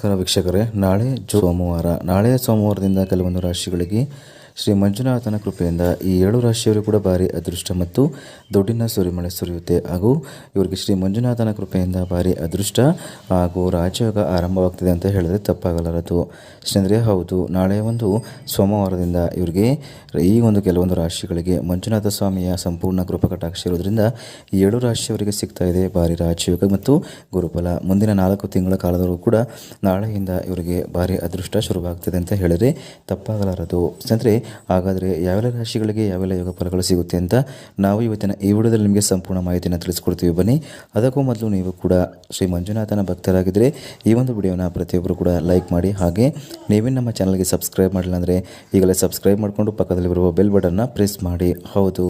ನಮಸ್ಕಾರ ವೀಕ್ಷಕರೇ. ನಾಳೆ ಸೋಮವಾರ. ನಾಳೆ ಸೋಮವಾರದಿಂದ ಕೆಲವೊಂದು ರಾಶಿಗಳಿಗೆ ಶ್ರೀ ಮಂಜುನಾಥನ ಕೃಪೆಯಿಂದ ಈ ಏಳು ರಾಶಿಯವರು ಕೂಡ ಭಾರಿ ಅದೃಷ್ಟ ಮತ್ತು ದುಡ್ಡಿನ ಸುರಿಮಳೆ ಸುರಿಯುತ್ತೆ. ಹಾಗೂ ಇವರಿಗೆ ಶ್ರೀ ಮಂಜುನಾಥನ ಕೃಪೆಯಿಂದ ಭಾರಿ ಅದೃಷ್ಟ ಹಾಗೂ ರಾಜಯೋಗ ಆರಂಭವಾಗ್ತಿದೆ ಅಂತ ಹೇಳಿದ್ರೆ ತಪ್ಪಾಗಲಾರದು. ಸ್ನೇಹಿತರೆ, ಹೌದು, ನಾಳೆ ಒಂದು ಸೋಮವಾರದಿಂದ ಇವರಿಗೆ ಈ ಒಂದು ಕೆಲವೊಂದು ರಾಶಿಗಳಿಗೆ ಮಂಜುನಾಥ ಸ್ವಾಮಿಯ ಸಂಪೂರ್ಣ ಕೃಪಾ ಕಟಾಕ್ಷ ಇರೋದ್ರಿಂದ ಏಳು ರಾಶಿಯವರಿಗೆ ಸಿಗ್ತಾ ಇದೆ ಭಾರಿ ರಾಜಯೋಗ ಮತ್ತು ಗುರುಫಲ. ಮುಂದಿನ ನಾಲ್ಕು ತಿಂಗಳ ಕಾಲದವರೆಗೂ ಕೂಡ ನಾಳೆಯಿಂದ ಇವರಿಗೆ ಭಾರಿ ಅದೃಷ್ಟ ಶುರುವಾಗ್ತದೆ ಅಂತ ಹೇಳಿದರೆ ತಪ್ಪಾಗಲಾರದು. ಸ್ನೇಹಿತರೆ ಹಾಗಾದರೆ ಯಾವೆಲ್ಲ ರಾಶಿಗಳಿಗೆ ಯಾವೆಲ್ಲ ಯೋಗ ಫಲಗಳು ಸಿಗುತ್ತೆ ಅಂತ ನಾವು ಇವತ್ತಿನ ಈ ವಿಡಿಯೋದಲ್ಲಿ ನಿಮಗೆ ಸಂಪೂರ್ಣ ಮಾಹಿತಿಯನ್ನು ತಿಳಿಸ್ಕೊಡ್ತೀವಿ. ಬನ್ನಿ, ಅದಕ್ಕೂ ಮೊದಲು ನೀವು ಕೂಡ ಶ್ರೀ ಮಂಜುನಾಥನ ಭಕ್ತರಾಗಿದ್ದರೆ ಈ ಒಂದು ವಿಡಿಯೋನ ಪ್ರತಿಯೊಬ್ಬರು ಕೂಡ ಲೈಕ್ ಮಾಡಿ, ಹಾಗೆ ನೀವೇ ನಮ್ಮ ಚಾನಲ್ಗೆ ಸಬ್ಸ್ಕ್ರೈಬ್ ಮಾಡಿಲ್ಲ ಅಂದರೆ ಈಗಲೇ ಸಬ್ಸ್ಕ್ರೈಬ್ ಮಾಡಿಕೊಂಡು ಪಕ್ಕದಲ್ಲಿ ಬರುವ ಬೆಲ್ ಬಟನ್ನ ಪ್ರೆಸ್ ಮಾಡಿ. ಹೌದು.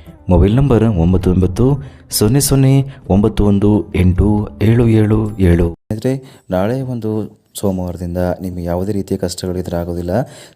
ಮೊಬೈಲ್ ನಂಬರ್ ಒಂಬತ್ತು ಒಂಬತ್ತು ಸೊನ್ನೆ ಸೊನ್ನೆ ಒಂಬತ್ತು ಒಂದು ಎಂಟು ಏಳು ಏಳು ಏಳು. ಅಂದರೆ ನಾಳೆ ಒಂದು ಸೋಮವಾರದಿಂದ ನಿಮಗೆ ಯಾವುದೇ ರೀತಿಯ ಕಷ್ಟಗಳು ಎದುರಾಗೋದಿಲ್ಲ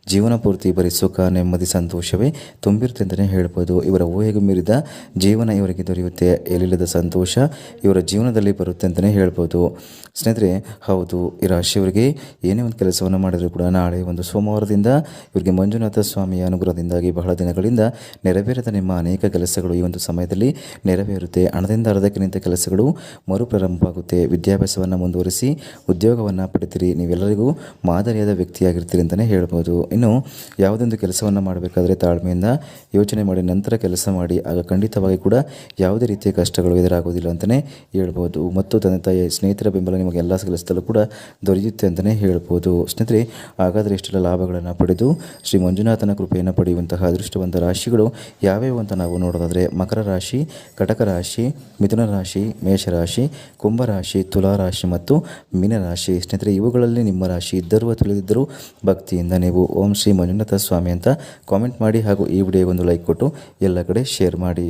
ಜೀವನ ಪೂರ್ತಿ ಬರೀ ಸುಖ, ನೆಮ್ಮದಿ, ಸಂತೋಷವೇ. ತುಂಬಿರುತ್ತೆ ಅಂತಲೇ ಹೇಳ್ಬೋದು. ಇವರ ಊಹೆಗೂ ಮೀರಿದ ಜೀವನ ಇವರಿಗೆ ದೊರೆಯುತ್ತೆ. ಎಲ್ಲಿಲ್ಲದ ಸಂತೋಷ ಇವರ ಜೀವನದಲ್ಲಿ ಬರುತ್ತೆ ಅಂತಲೇ ಹೇಳ್ಬೋದು. ಸ್ನೇಹಿತರೆ, ಹೌದು, ಈ ರಾಶಿಯವರಿಗೆ ಏನೇ ಒಂದು ಕೆಲಸವನ್ನು ಮಾಡಿದರೂ ಕೂಡ ನಾಳೆ ಒಂದು ಸೋಮವಾರದಿಂದ ಇವರಿಗೆ ಮಂಜುನಾಥ ಸ್ವಾಮಿಯ ಅನುಗ್ರಹದಿಂದಾಗಿ ಬಹಳ ದಿನಗಳಿಂದ ನೆರವೇರದ ನಿಮ್ಮ ಅನೇಕ ಕೆಲಸಗಳು ಈ ಒಂದು ಸಮಯದಲ್ಲಿ ನೆರವೇರುತ್ತೆ. ಹಣದಿಂದ ಅರ್ಧಕ್ಕೆ ನಿಂತ ಕೆಲಸಗಳು ಮರುಪ್ರಾರಂಭವಾಗುತ್ತೆ. ವಿದ್ಯಾಭ್ಯಾಸವನ್ನು ಮುಂದುವರಿಸಿ ಉದ್ಯೋಗವನ್ನು ಪಡಿತೀರಿ ನೀವೆಲ್ಲರಿಗೂ ಮಾದರಿಯಾದ ವ್ಯಕ್ತಿಯಾಗಿರ್ತೀರಿ ಅಂತಲೇ ಹೇಳ್ಬೋದು. ಇನ್ನು ಯಾವುದೊಂದು ಕೆಲಸವನ್ನು ಮಾಡಬೇಕಾದ್ರೆ ತಾಳ್ಮೆಯಿಂದ ಯೋಚನೆ ಮಾಡಿ, ನಂತರ ಕೆಲಸ ಮಾಡಿ, ಆಗ ಖಂಡಿತವಾಗಿ ಕೂಡ ಯಾವುದೇ ರೀತಿಯ ಕಷ್ಟಗಳು ಎದುರಾಗೋದಿಲ್ಲ ಅಂತಲೇ ಹೇಳ್ಬೋದು. ಮತ್ತು ತಂದೆ ತಾಯಿ ಸ್ನೇಹಿತರ ಬೆಂಬಲ ನಿಮಗೆ ಎಲ್ಲ ಕೆಲಸದಲ್ಲೂ ಕೂಡ ದೊರೆಯುತ್ತೆ ಅಂತಲೇ ಹೇಳ್ಬೋದು. ಸ್ನೇಹಿತರೆ, ಹಾಗಾದರೆ ಇಷ್ಟೆಲ್ಲ ಲಾಭಗಳನ್ನು ಪಡೆದು ಶ್ರೀ ಮಂಜುನಾಥನ ಕೃಪೆಯನ್ನು ಪಡೆಯುವಂತಹ ಅದೃಷ್ಟವಂತ ರಾಶಿಗಳು ಯಾವ್ಯಾವು ಅಂತ ನಾವು ನೋಡೋದಾದರೆ, ಮಕರ ರಾಶಿ, ಕಟಕ ರಾಶಿ, ಮಿಥುನ ರಾಶಿ ಮೇಷರಾಶಿ ಕುಂಭರಾಶಿ ತುಲಾ ರಾಶಿ ಮತ್ತು ಮೀನರಾಶಿ ಸ್ನೇಹಿತರೆ ಇವುಗಳಲ್ಲಿ ನಿಮ್ಮ ರಾಶಿ ಇದ್ದರೂ ತಿಳಿದಿದ್ದರು ಭಕ್ತಿಯಿಂದ ನೀವು ಓಂ ಶ್ರೀ ಮಂಜುನಾಥ ಸ್ವಾಮಿ ಅಂತ ಕಾಮೆಂಟ್ ಮಾಡಿ ಹಾಗೂ ಈ ವಿಡಿಯೋಗೊಂದು ಲೈಕ್ ಕೊಟ್ಟು ಎಲ್ಲ ಕಡೆ ಶೇರ್ ಮಾಡಿ.